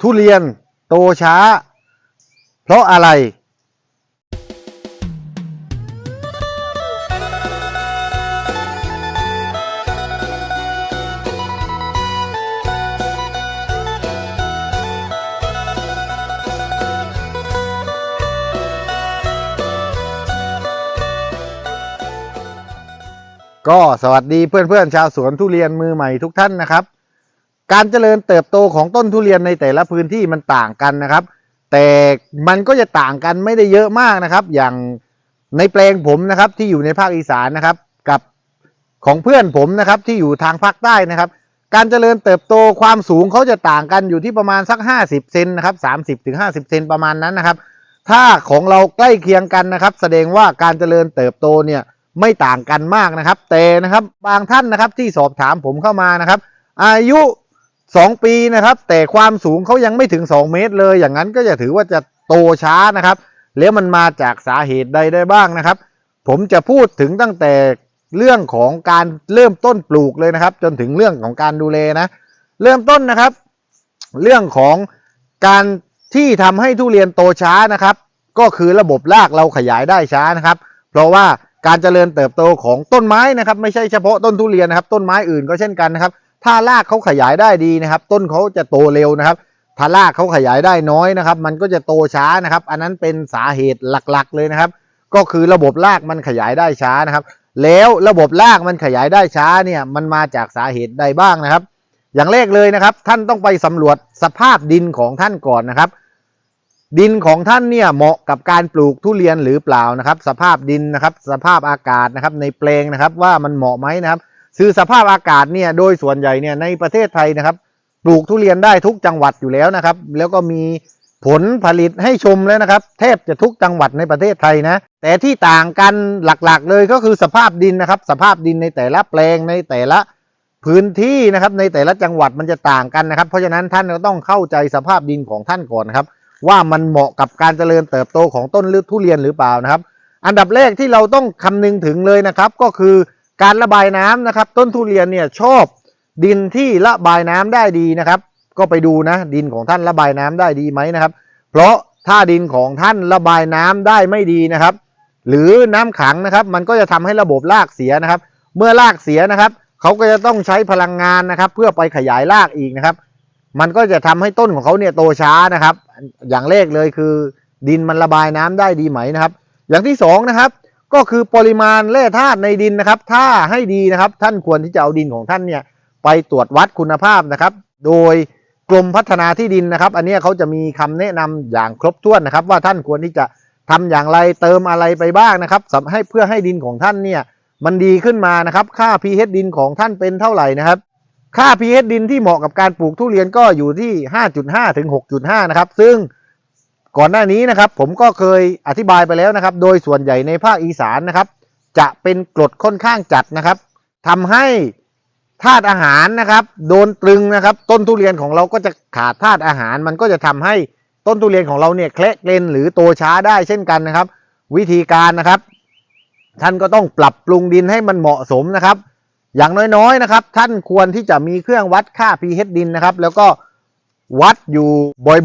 ทุเรียนโตช้า เพราะอะไร ก็สวัสดีเพื่อนๆชาวสวนทุเรียนมือใหม่ทุกท่านนะครับ การเจริญเติบโตของต้นทุเรียนในแต่ละพื้นที่มันต่างกันนะครับ แต่มันก็จะต่างกันไม่ได้เยอะมากนะครับ อย่างในแปลงผมนะครับที่อยู่ในภาคอีสานนะครับ กับของเพื่อนผมนะครับที่อยู่ทางภาคใต้นะครับ การเจริญเติบโตความสูงเขาจะต่างกันอยู่ที่ประมาณสัก 50เซนนะครับ30ถึง50เซนประมาณนั้นนะครับ ถ้าของเราใกล้เคียงกันนะครับ แสดงว่าการเจริญเติบโตเนี่ยไม่ต่างกันมากนะครับ แต่นะครับบางท่านนะครับที่สอบถามผมเข้ามานะครับ อายุ 2ปีนะครับ แต่ความสูงเขายังไม่ถึง 2 เมตรเลย อย่างนั้นก็จะถือว่าจะโตช้านะครับ แล้วมันมาจากสาเหตุใดได้บ้างนะครับ ผมจะพูดถึงตั้งแต่เรื่องของการเริ่มต้นปลูกเลยนะครับ จนถึงเรื่องของการดูแลนะ เริ่มต้นนะครับ เรื่องของการที่ทำให้ทุเรียนโตช้านะครับ ก็คือระบบรากเราขยายได้ช้านะครับ เพราะว่าการเจริญเติบโตของต้นไม้นะครับ ไม่ใช่เฉพาะต้นทุเรียนนะครับ ต้นไม้อื่นก็เช่นกันนะครับ ถ้ารากเขาขยายได้ดีนะครับ ต้นเขาจะโตเร็วนะครับ ถ้ารากเขาขยายได้น้อยนะครับ มันก็จะโตช้านะครับ อันนั้นเป็นสาเหตุหลักๆ เลยนะครับ ก็คือระบบรากมันขยายได้ช้านะครับ แล้วระบบรากมันขยายได้ช้าเนี่ยมันมาจากสาเหตุใดบ้างนะครับ อย่างแรกเลยนะครับ ท่านต้องไปสำรวจสภาพดินของท่านก่อนนะครับ ดินของท่านเนี่ยเหมาะกับการปลูกทุเรียนหรือเปล่านะครับ สภาพดินนะครับ สภาพอากาศนะครับ ในแปลงนะครับว่ามันเหมาะไหมนะครับ คือสภาพอากาศเนี่ยโดยส่วนใหญ่เนี่ยในประเทศไทยนะครับปลูกทุเรียนได้ทุกจังหวัดอยู่แล้วนะครับ แล้วก็มีผลผลิตให้ชมแล้วนะครับ แทบจะทุกจังหวัดในประเทศไทยนะ แต่ที่ต่างกันหลักๆ เลยก็คือสภาพดินนะครับ สภาพดินในแต่ละแปลงในแต่ละพื้นที่นะครับ ในแต่ละจังหวัดมันจะต่างกันนะครับ เพราะฉะนั้นท่านก็ต้องเข้าใจสภาพดินของท่านก่อนนครับ ว่ามันเหมาะกับการเจริญเติบโตของต้นลืทุเรียนหรือเปล่านะครับ อันดับแรกที่เราต้องคำนึงถึงเลยนะครับ ก็คือ การระบายน้ำนะครับ ต้นทุเรียนเนี่ยชอบดินที่ระบายน้ำได้ดีนะครับ ก็ไปดูนะ ดินของท่านระบายน้ำได้ดีไหมนะครับ เพราะถ้าดินของท่านระบายน้ำได้ไม่ดีนะครับ หรือน้ำขังนะครับ มันก็จะทำให้ระบบรากเสียนะครับ เมื่อรากเสียนะครับเขาก็จะต้องใช้พลังงานนะครับ เพื่อไปขยายรากอีกนะครับ มันก็จะทำให้ต้นของเขาเนี่ยโตช้านะครับ อย่างแรกเลยคือ ดินมันระบายน้ำได้ดีไหมนะครับ อย่างที่สองนะครับ ก็คือปริมาณแร่ธาตุในดินนะครับ ถ้าให้ดีนะครับท่านควรที่จะเอาดินของท่านเนี่ยไปตรวจวัดคุณภาพนะครับ โดยกรมพัฒนาที่ดินนะครับ อันนี้เขาจะมีคำแนะนำอย่างครบถ้วนนะครับ ว่าท่านควรที่จะทำอย่างไรเติมอะไรไปบ้างนะครับสำให้เพื่อให้ดินของท่านเนี่ยมันดีขึ้นมานะครับ ค่า pH ดินของท่านเป็นเท่าไหร่นะครับ ค่า pH ดินที่เหมาะกับการปลูกทุเรียนก็อยู่ที่ 5.5 ถึง 6.5 นะครับ ซึ่ง ก่อนหน้านี้นะครับผมก็เคยอธิบายไปแล้วนะครับ โดยส่วนใหญ่ในภาคอีสานนะครับ จะเป็นกรดค่อนข้างจัดนะครับทำให้ธาตุอาหารนะครับ โดนตรึงนะครับ ต้นทุเรียนของเราก็จะขาดธาตุอาหาร มันก็จะทำให้ต้นทุเรียนของเราเนี่ยแคละเกลนหรือโตช้าได้เช่นกันนะครับ วิธีการนะครับ ท่านก็ต้องปรับปรุงดินให้มันเหมาะสมนะครับ อย่างน้อยๆนะครับ ท่านควรที่จะมีเครื่องวัดค่า pH ดินนะครับ แล้วก็ วัดอยู่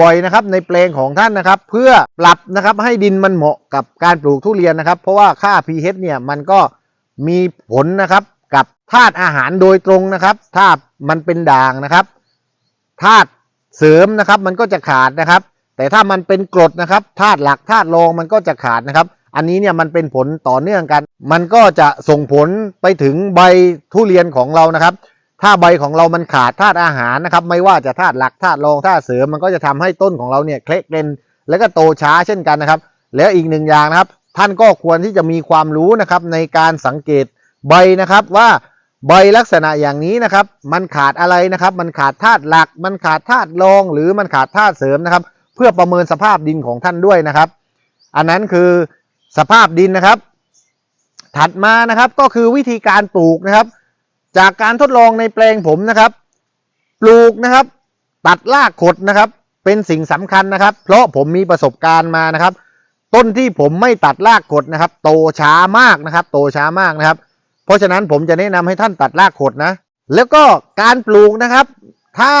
บ่อยๆนะครับในแปลงของท่านนะครับ เพื่อปรับนะครับให้ดินมันเหมาะกับการปลูกทุเรียนนะครับ เพราะว่าค่า pH เนี่ยมันก็มีผลนะครับกับธาตุอาหารโดยตรงนะครับ ถ้ามันเป็นด่างนะครับธาตุเสริมนะครับมันก็จะขาดนะครับ แต่ถ้ามันเป็นกรดนะครับธาตุหลักธาตุรองมันก็จะขาดนะครับ อันนี้เนี่ยมันเป็นผลต่อเนื่องกัน มันก็จะส่งผลไปถึงใบทุเรียนของเรานะครับ ถ้าใบของเรามันขาดธาตุอาหารนะครับไม่ว่าจะธาตุหลักธาตุรองธาตุเสริมมันก็จะทำให้ต้นของเราเนี่ยเคละเกลนแล้วก็โตช้าเช่นกันนะครับ แล้วอีกหนึ่งอย่างนะครับ ท่านก็ควรที่จะมีความรู้นะครับในการสังเกตใบนะครับว่าใบลักษณะอย่างนี้นะครับ มันขาดอะไรนะครับ มันขาดธาตุหลัก มันขาดธาตุรองหรือมันขาดธาตุเสริมนะครับ เพื่อประเมินสภาพดินของท่านด้วยนะครับ อันนั้นคือสภาพดินนะครับ ถัดมานะครับก็คือวิธีการปลูกนะครับ จากการทดลองในแปลงผมนะครับ ปลูกนะครับ ตัดรากขดนะครับ เป็นสิ่งสำคัญนะครับ เพราะผมมีประสบการณ์มานะครับ ต้นที่ผมไม่ตัดรากขดนะครับ โตช้ามากนะครับ โตช้ามากนะครับ เพราะฉะนั้นผมจะแนะนำให้ท่านตัดรากขดนะ แล้วก็การปลูกนะครับ ถ้า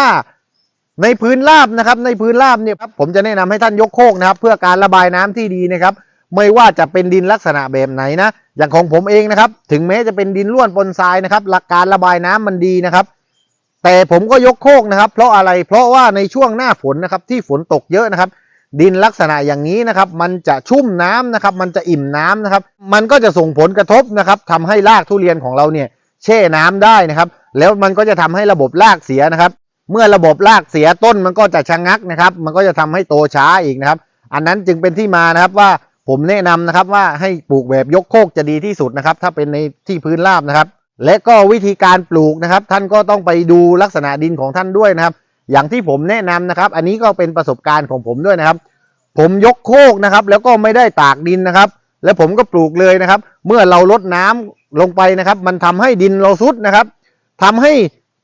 ในพื้นราบนะครับ ในพื้นราบเนี่ยครับผมจะแนะนำให้ท่านยกโคกนะครับ เพื่อการระบายน้ำที่ดีนะครับ ไม่ว่าจะเป็นดินลักษณะแบบไหนนะ อย่างของผมเองนะครับ ถึงแม้จะเป็นดินล้วนปนทรายนะครับ หลักการระบายน้ำมันดีนะครับ แต่ผมก็ยกโคกนะครับ เพราะอะไร เพราะว่าในช่วงหน้าฝนนะครับ ที่ฝนตกเยอะนะครับ ดินลักษณะอย่างนี้นะครับ มันจะชุ่มน้ำนะครับ มันจะอิ่มน้ำนะครับ มันก็จะส่งผลกระทบนะครับทำให้รากทุเรียนของเราเนี่ยแช่น้ำได้นะครับ แล้วมันก็จะทำให้ระบบรากเสียนะครับ เมื่อระบบรากเสียต้นมันก็จะชะงักนะครับ มันก็จะทำให้โตช้าอีกนะครับ อันนั้นจึงเป็นที่มานะครับว่า ผมแนะนำนะครับว่าให้ปลูกแบบยกโคกจะดีที่สุดนะครับ ถ้าเป็นในที่พื้นราบนะครับ และก็วิธีการปลูกนะครับ ท่านก็ต้องไปดูลักษณะดินของท่านด้วยนะครับ อย่างที่ผมแนะนำนะครับ อันนี้ก็เป็นประสบการณ์ของผมด้วยนะครับ ผมยกโคกนะครับ แล้วก็ไม่ได้ตากดินนะครับ แล้วผมก็ปลูกเลยนะครับ เมื่อเราลดน้ำลงไปนะครับ มันทำให้ดินเราซุดนะครับทำให้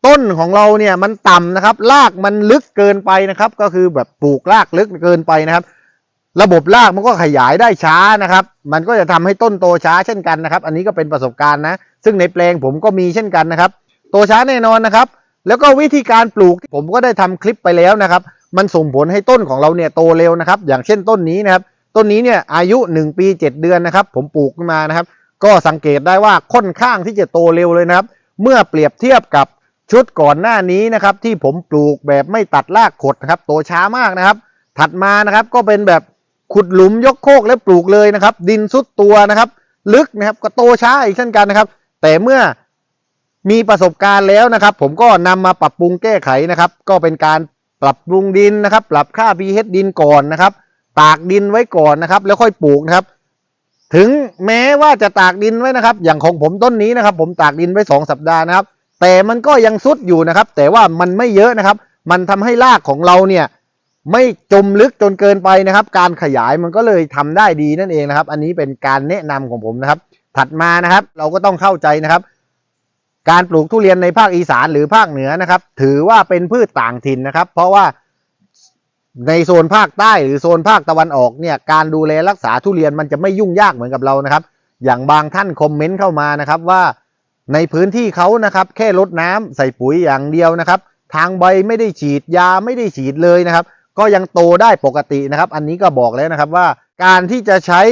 ต้นของเราเนี่ยมันต่ำนะครับรากมันลึกเกินไปนะครับ ก็คือแบบปลูกรากลึกเกินไปนะครับ ระบบรากมันก็ขยายได้ช้านะครับ มันก็จะทำให้ต้นโตช้าเช่นกันนะครับ อันนี้ก็เป็นประสบการณ์นะ ซึ่งในแปลงผมก็มีเช่นกันนะครับ โตช้าแน่นอนนะครับ แล้วก็วิธีการปลูกผมก็ได้ทำคลิปไปแล้วนะครับ มันส่งผลให้ต้นของเราเนี่ยโตเร็วนะครับ อย่างเช่นต้นนี้นะครับ ต้นนี้เนี่ยอายุ 1 ปี 7 เดือนนะครับ ผมปลูกมานะครับ ก็สังเกตได้ว่าค่อนข้างที่จะโตเร็วเลยนะครับ เมื่อเปรียบเทียบกับชุดก่อนหน้านี้นะครับ ที่ผมปลูกแบบไม่ตัดรากขดนะครับ โตช้ามากนะครับ ถัดมานะครับก็เป็นแบบ ขุดหลุมยกโคกแล้วปลูกเลยนะครับ ดินซุดตัวนะครับ ลึกนะครับก็โตช้าอีกเช่นกันนะครับ แต่เมื่อมีประสบการณ์แล้วนะครับ ผมก็นำมาปรับปรุงแก้ไขนะครับ ก็เป็นการปรับปรุงดินนะครับ ปรับค่า pH ดินก่อนนะครับ ตากดินไว้ก่อนนะครับ แล้วค่อยปลูกนะครับ ถึงแม้ว่าจะตากดินไว้นะครับ อย่างของผมต้นนี้นะครับ ผมตากดินไว้สองสัปดาห์นะครับ แต่มันก็ยังซุดอยู่นะครับ แต่ว่ามันไม่เยอะนะครับ มันทำให้รากของเราเนี่ย ไม่จมลึกจนเกินไปนะครับ การขยายมันก็เลยทำได้ดีนั่นเองนะครับ อันนี้เป็นการแนะนำของผมนะครับ ถัดมานะครับ เราก็ต้องเข้าใจนะครับ การปลูกทุเรียนในภาคอีสานหรือภาคเหนือนะครับ ถือว่าเป็นพืชต่างถิ่นนะครับ เพราะว่าในโซนภาคใต้หรือโซนภาคตะวันออกเนี่ยการดูแลรักษาทุเรียนมันจะไม่ยุ่งยากเหมือนกับเรานะครับ อย่างบางท่านคอมเมนต์เข้ามานะครับว่าในพื้นที่เขานะครับ แค่ลดน้ำใส่ปุ๋ยอย่างเดียวนะครับ ทางใบไม่ได้ฉีดยาไม่ได้ฉีดเลยนะครับ ก็ยังโตได้ปกตินะครับ อันนี้ก็บอกแล้วนะครับว่าการที่จะใช้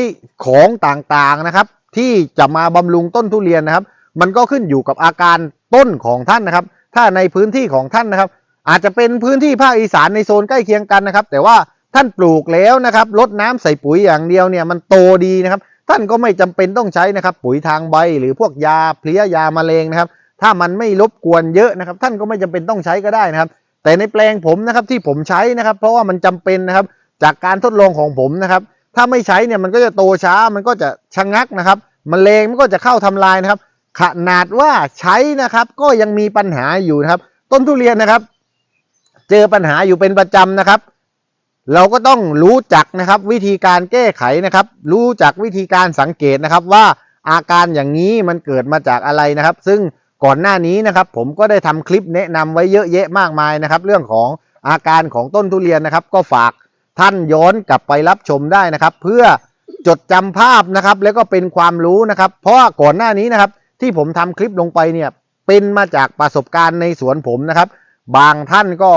ของต่างๆนะครับ ที่จะมาบำรุงต้นทุเรียนนะครับ มันก็ขึ้นอยู่กับอาการต้นของท่านนะครับ ถ้าในพื้นที่ของท่านนะครับ อาจจะเป็นพื้นที่ภาคอีสานในโซนใกล้เคียงกันนะครับ แต่ว่าท่านปลูกแล้วนะครับลดน้ำใส่ปุ๋ยอย่างเดียวเนี่ยมันโตดีนะครับ ท่านก็ไม่จำเป็นต้องใช้นะครับ ปุ๋ยทางใบหรือพวกยาเพลี้ยยาแมลงนะครับ ถ้ามันไม่รบกวนเยอะนะครับ ท่านก็ไม่จำเป็นต้องใช้ก็ได้นะครับ แต่ในแปลงผมนะครับที่ผมใช้นะครับ เพราะว่ามันจำเป็นนะครับ จากการทดลองของผมนะครับ ถ้าไม่ใช้เนี่ยมันก็จะโตช้ามันก็จะชะงักนะครับมแมลงมันก็จะเข้าทำลายนะครับ ขนาดว่าใช้นะครับก็ยังมีปัญหาอยู่นะครับ ต้นทุเรียนนะครับ เจอปัญหาอยู่เป็นประจำนะครับ เราก็ต้องรู้จักนะครับ วิธีการแก้ไขนะครับ รู้จักวิธีการสังเกตนะครับว่าอาการอย่างนี้มันเกิดมาจากอะไรนะครับ ซึ่ง ก่อนหน้านี้นะครับผมก็ได้ทำคลิปแนะนำไว้เยอะแยะมากมายนะครับ เรื่องของอาการของต้นทุเรียนนะครับ ก็ฝากท่านย้อนกลับไปรับชมได้นะครับ เพื่อจดจำภาพนะครับ แล้วก็เป็นความรู้นะครับ เพราะก่อนหน้านี้นะครับ ที่ผมทำคลิปลงไปเนี่ยเป็นมาจากประสบการณ์ในสวนผมนะครับ บางท่านก็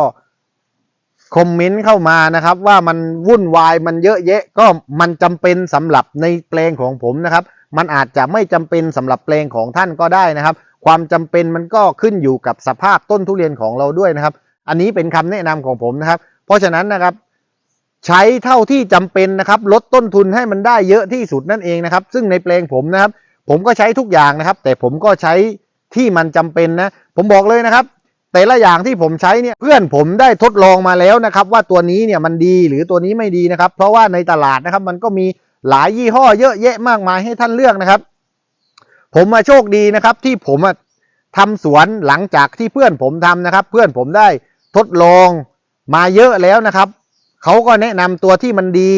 คอมเมนต์เข้ามานะครับ ว่ามันวุ่นวายมันเยอะแยะ ก็มันจำเป็นสำหรับในแปลงของผมนะครับ มันอาจจะไม่จำเป็นสำหรับแปลงของท่านก็ได้นะครับ ความจำเป็นมันก็ขึ้นอยู่กับสภาพต้นทุเรียนของเราด้วยนะครับ อันนี้เป็นคำแนะนำของผมนะครับ เพราะฉะนั้นนะครับ ใช้เท่าที่จำเป็นนะครับลดต้นทุนให้มันได้เยอะที่สุดนั่นเองนะครับ ซึ่งในแปลงผมนะครับ ผมก็ใช้ทุกอย่างนะครับ แต่ผมก็ใช้ที่มันจำเป็นนะ ผมบอกเลยนะครับ แต่ละอย่างที่ผมใช้เนี่ยเพื่อนผมได้ทดลองมาแล้วนะครับ ว่าตัวนี้เนี่ยมันดีหรือตัวนี้ไม่ดีนะครับ เพราะว่าในตลาดนะครับ มันก็มีหลายยี่ห้อเยอะแยะมากมายให้ท่านเลือกนะครับ ผมมาโชคดีนะครับ ที่ผมอะทำสวนหลังจากที่เพื่อนผมทำนะครับ เพื่อนผมได้ทดลองมาเยอะแล้วนะครับเขาก็แนะนำตัวที่มันดี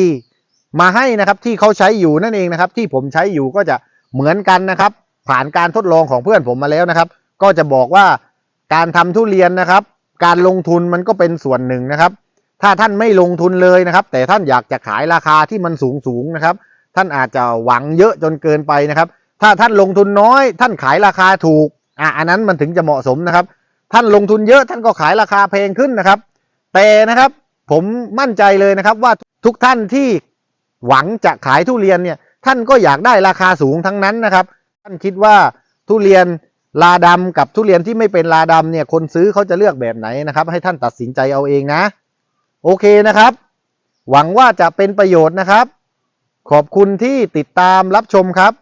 มาให้นะครับที่เขาใช้อยู่นั่นเองนะครับ ที่ผมใช้อยู่ก็จะเหมือนกันนะครับ ผ่านการทดลองของเพื่อนผมมาแล้วนะครับ ก็จะบอกว่าการทำทุเรียนนะครับ การลงทุนมันก็เป็นส่วนหนึ่งนะครับ ถ้าท่านไม่ลงทุนเลยนะครับ แต่ท่านอยากจะขายราคาที่มันสูงสูงนะครับ ท่านอาจจะหวังเยอะจนเกินไปนะครับ ถ้าท่านลงทุนน้อย ท่านขายราคาถูกอะอันนั้นมันถึงจะเหมาะสมนะครับ ท่านลงทุนเยอะท่านก็ขายราคาแพงขึ้นนะครับ แต่นะครับผมมั่นใจเลยนะครับว่าทุกท่านที่หวังจะขายทุเรียนเนี่ยท่านก็อยากได้ราคาสูงทั้งนั้นนะครับ ท่านคิดว่าทุเรียนลาดำกับทุเรียนที่ไม่เป็นลาดำเนี่ยคนซื้อเขาจะเลือกแบบไหนนะครับ ให้ท่านตัดสินใจเอาเองนะ โอเคนะครับ หวังว่าจะเป็นประโยชน์นะครับ ขอบคุณที่ติดตามรับชมครับ